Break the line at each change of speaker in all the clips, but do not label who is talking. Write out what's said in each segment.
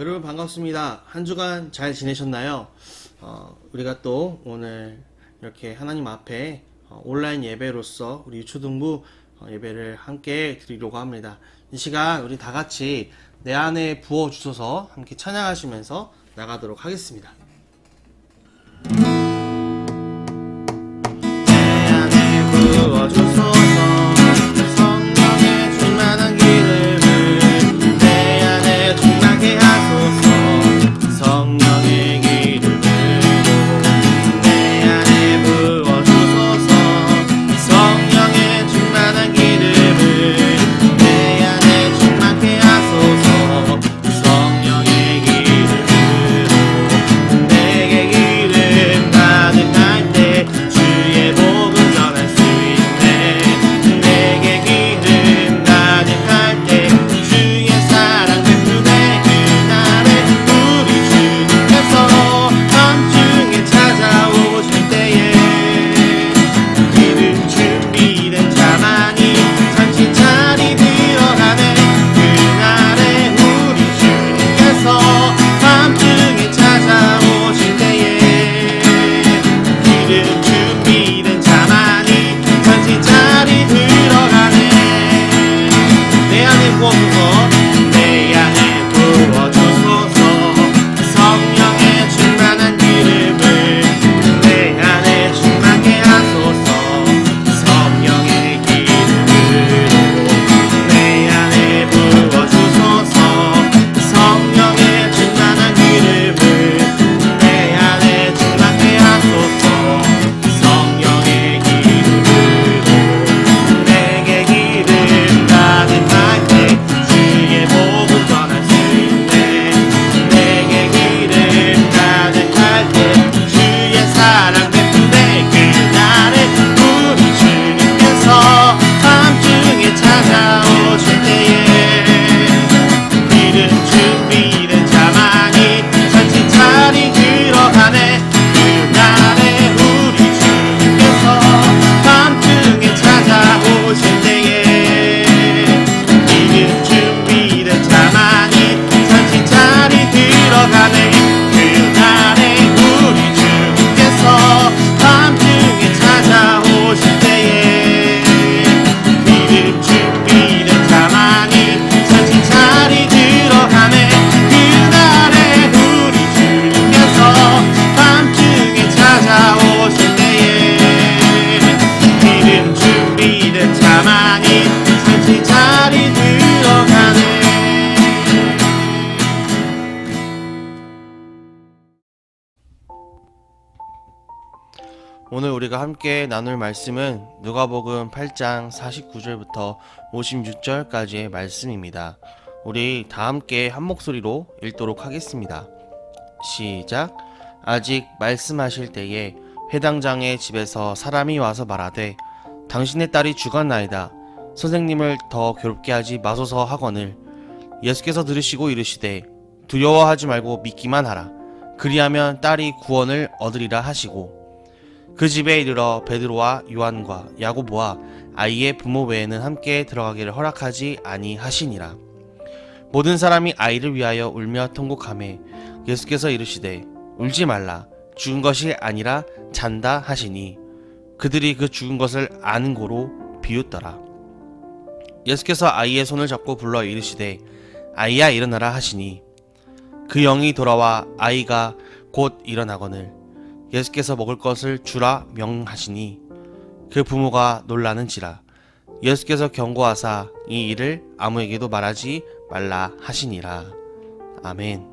여러분 반갑습니다. 한 주간 잘 지내셨나요? 어, 우리가 또 오늘 이렇게 하나님 앞에 어, 온라인 예배로서 우리 초등부 어, 예배를 함께 드리려고 합니다. 이 시간 우리 다 같이 내 안에 부어 주셔서 함께 찬양하시면서 나가도록 하겠습니다. 오늘 우리가 함께 나눌 말씀은 누가복음 8장 49절부터 56절까지의 말씀입니다. 우리 다 함께 한 목소리로 읽도록 하겠습니다. 시작. 아직 말씀하실 때에 회당장의 집에서 사람이 와서 말하되 당신의 딸이 죽었나이다. 선생님을 더 괴롭게 하지 마소서 하거늘 예수께서 들으시고 이르시되 두려워하지 말고 믿기만 하라. 그리하면 딸이 구원을 얻으리라 하시고 그 집에 이르러 베드로와 요한과 야고보와 아이의 부모 외에는 함께 들어가기를 허락하지 아니하시니라. 모든 사람이 아이를 위하여 울며 통곡하매 예수께서 이르시되 울지 말라 죽은 것이 아니라 잔다 하시니 그들이 그 죽은 것을 아는 고로 비웃더라. 예수께서 아이의 손을 잡고 불러 이르시되 아이야 일어나라 하시니 그 영이 돌아와 아이가 곧 일어나거늘 예수께서 먹을 것을 주라 명하시니 그 부모가 놀라는지라 예수께서 경고하사 이 일을 아무에게도 말하지 말라 하시니라 아멘.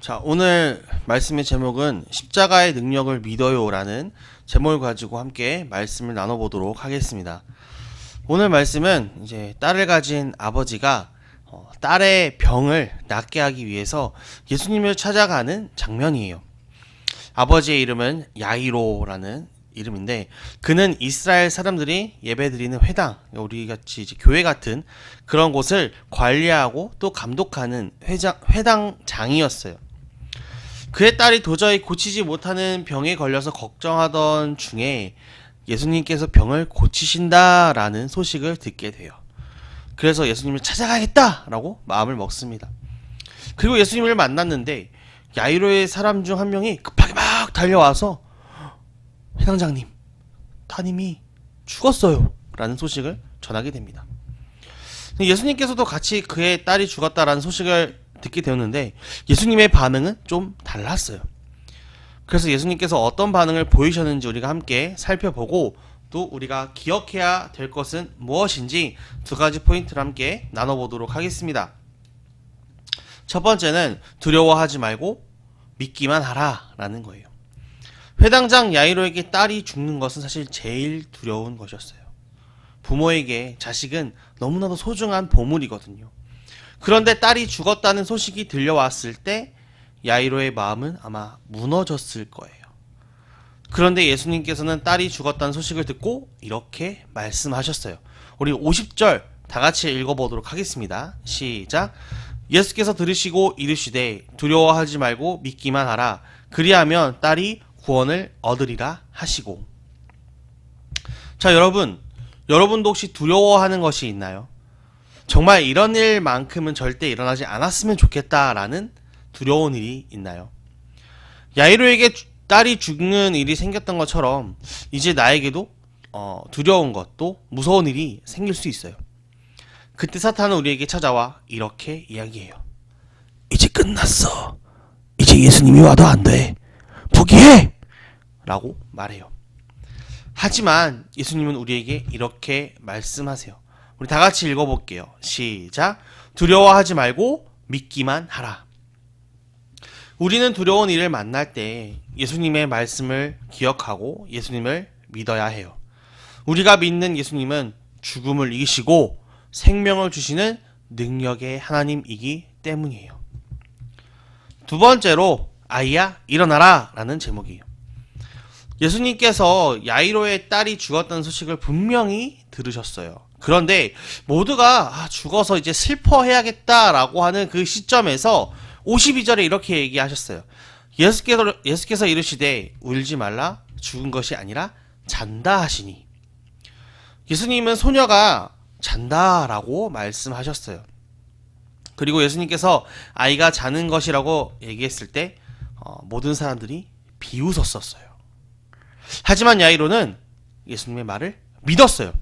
자 오늘 말씀의 제목은 십자가의 능력을 믿어요라는 제목을 가지고 함께 말씀을 나눠보도록 하겠습니다. 오늘 말씀은 이제 딸을 가진 아버지가 어, 딸의 병을 낫게 하기 위해서 예수님을 찾아가는 장면이에요. 아버지의 이름은 야이로라는 이름인데 그는 이스라엘 사람들이 예배드리는 회당, 우리 같이 교회 같은 그런 곳을 관리하고 또 감독하는 회장, 회당장이었어요. 그의 딸이 도저히 고치지 못하는 병에 걸려서 걱정하던 중에 예수님께서 병을 고치신다라는 소식을 듣게 돼요. 그래서 예수님을 찾아가야겠다라고 마음을 먹습니다. 그리고 예수님을 만났는데 야이로의 사람 중 한 명이 급하게 막 달려와서 회장장님, 따님이 죽었어요. 라는 소식을 전하게 됩니다. 예수님께서도 같이 그의 딸이 죽었다라는 소식을 듣게 되었는데 예수님의 반응은 좀 달랐어요. 그래서 예수님께서 어떤 반응을 보이셨는지 우리가 함께 살펴보고 또 우리가 기억해야 될 것은 무엇인지 두 가지 포인트를 함께 나눠보도록 하겠습니다. 첫 번째는 두려워하지 말고 믿기만 하라 라는 거예요. 회당장 야이로에게 딸이 죽는 것은 사실 제일 두려운 것이었어요. 부모에게 자식은 너무나도 소중한 보물이거든요. 그런데 딸이 죽었다는 소식이 들려왔을 때 야이로의 마음은 아마 무너졌을 거예요. 그런데 예수님께서는 딸이 죽었다는 소식을 듣고 이렇게 말씀하셨어요. 우리 50절 다 같이 읽어보도록 하겠습니다. 시작. 예수께서 들으시고 이르시되 두려워하지 말고 믿기만 하라. 그리하면 딸이 구원을 얻으리라 하시고. 자, 여러분. 여러분도 혹시 두려워하는 것이 있나요? 정말 이런 일만큼은 절대 일어나지 않았으면 좋겠다라는 두려운 일이 있나요? 야이로에게 딸이 죽는 일이 생겼던 것처럼 이제 나에게도 어, 두려운 것도 무서운 일이 생길 수 있어요. 그때 사탄은 우리에게 찾아와 이렇게 이야기해요. 이제 끝났어. 이제 예수님이 와도 안 돼. 포기해! 라고 말해요. 하지만 예수님은 우리에게 이렇게 말씀하세요. 우리 다 같이 읽어볼게요. 시작. 두려워하지 말고 믿기만 하라. 우리는 두려운 일을 만날 때 예수님의 말씀을 기억하고 예수님을 믿어야 해요. 우리가 믿는 예수님은 죽음을 이기시고 생명을 주시는 능력의 하나님이기 때문이에요. 두 번째로 아이야 일어나라 라는 제목이에요. 예수님께서 야이로의 딸이 죽었다는 소식을 분명히 들으셨어요. 그런데 모두가 아, 죽어서 이제 슬퍼해야겠다라고 하는 그 시점에서 52절에 이렇게 얘기하셨어요. 예수께서, 예수께서 이르시되 울지 말라 죽은 것이 아니라 잔다 하시니 예수님은 소녀가 잔다라고 말씀하셨어요. 그리고 예수님께서 아이가 자는 것이라고 얘기했을 때 어, 모든 사람들이 비웃었었어요. 하지만 야이로는 예수님의 말을 믿었어요.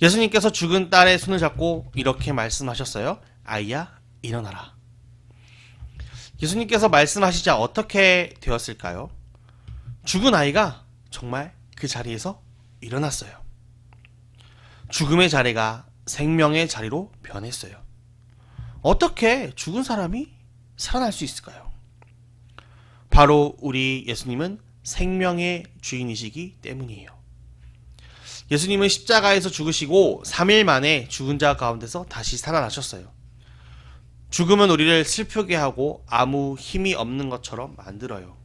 예수님께서 죽은 딸의 손을 잡고 이렇게 말씀하셨어요. 아이야, 일어나라. 예수님께서 말씀하시자 어떻게 되었을까요? 죽은 아이가 정말 그 자리에서 일어났어요. 죽음의 자리가 생명의 자리로 변했어요. 어떻게 죽은 사람이 살아날 수 있을까요? 바로 우리 예수님은 생명의 주인이시기 때문이에요. 예수님은 십자가에서 죽으시고 3일 만에 죽은 자 가운데서 다시 살아나셨어요. 죽음은 우리를 슬프게 하고 아무 힘이 없는 것처럼 만들어요.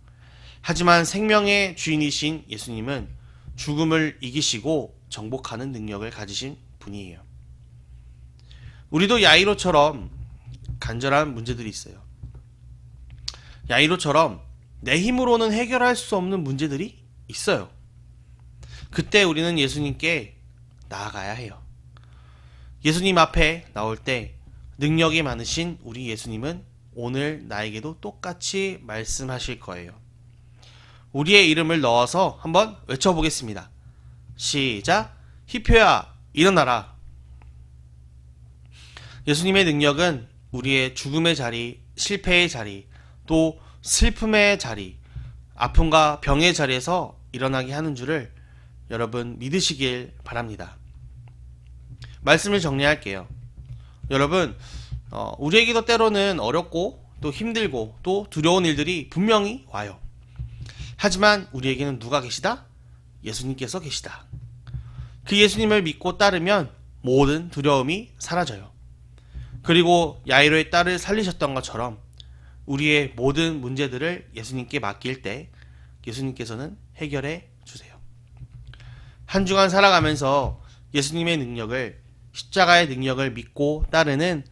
하지만 생명의 주인이신 예수님은 죽음을 이기시고 정복하는 능력을 가지신 분이에요. 우리도 야이로처럼 간절한 문제들이 있어요. 야이로처럼 내 힘으로는 해결할 수 없는 문제들이 있어요. 그때 우리는 예수님께 나아가야 해요. 예수님 앞에 나올 때 능력이 많으신 우리 예수님은 오늘 나에게도 똑같이 말씀하실 거예요. 우리의 이름을 넣어서 한번 외쳐보겠습니다. 시작. 히표야, 일어나라. 예수님의 능력은 우리의 죽음의 자리, 실패의 자리, 또 슬픔의 자리, 아픔과 병의 자리에서 일어나게 하는 줄을 여러분 믿으시길 바랍니다. 말씀을 정리할게요. 여러분, 어, 우리에게도 때로는 어렵고 또 힘들고 또 두려운 일들이 분명히 와요. 하지만 우리에게는 누가 계시다? 예수님께서 계시다. 그 예수님을 믿고 따르면 모든 두려움이 사라져요. 그리고 야이로의 딸을 살리셨던 것처럼 우리의 모든 문제들을 예수님께 맡길 때 예수님께서는 해결해 주세요. 한 주간 살아가면서 예수님의 능력을 십자가의 능력을 믿고 따르는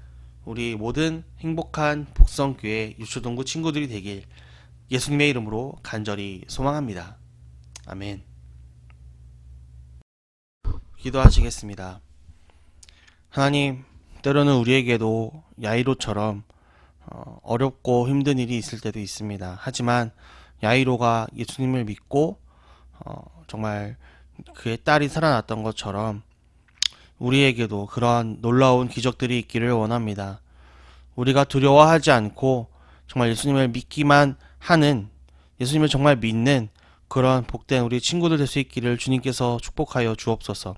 우리 모든 행복한 복성교회 유초동구 친구들이 되길 예수님의 이름으로 간절히 소망합니다. 아멘. 기도하시겠습니다. 하나님, 때로는 우리에게도 야이로처럼 어, 어렵고 힘든 일이 있을 때도 있습니다. 하지만 야이로가 예수님을 믿고 어, 정말 그의 딸이 살아났던 것처럼 우리에게도 그러한 놀라운 기적들이 있기를 원합니다. 우리가 두려워하지 않고 정말 예수님을 믿기만 하는 예수님을 정말 믿는 그런 복된 우리 친구들 될 수 있기를 주님께서 축복하여 주옵소서.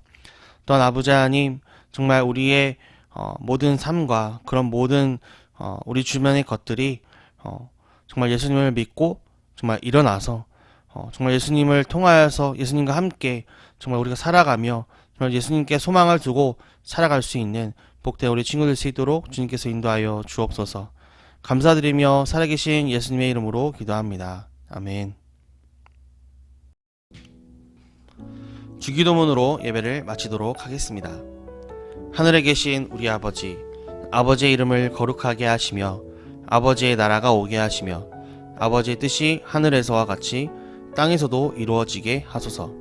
또한 아버지 하나님 정말 우리의 어, 모든 삶과 그런 모든 어, 우리 주변의 것들이 어, 정말 예수님을 믿고 정말 일어나서 어, 정말 예수님을 통하여서 예수님과 함께 정말 우리가 살아가며 정말 예수님께 소망을 두고 살아갈 수 있는 복된 우리 친구들 수 있도록 주님께서 인도하여 주옵소서. 감사드리며 살아계신 예수님의 이름으로 기도합니다. 아멘. 주기도문으로 예배를 마치도록 하겠습니다. 하늘에 계신 우리 아버지, 아버지의 이름을 거룩하게 하시며 아버지의 나라가 오게 하시며 아버지의 뜻이 하늘에서와 같이 땅에서도 이루어지게 하소서.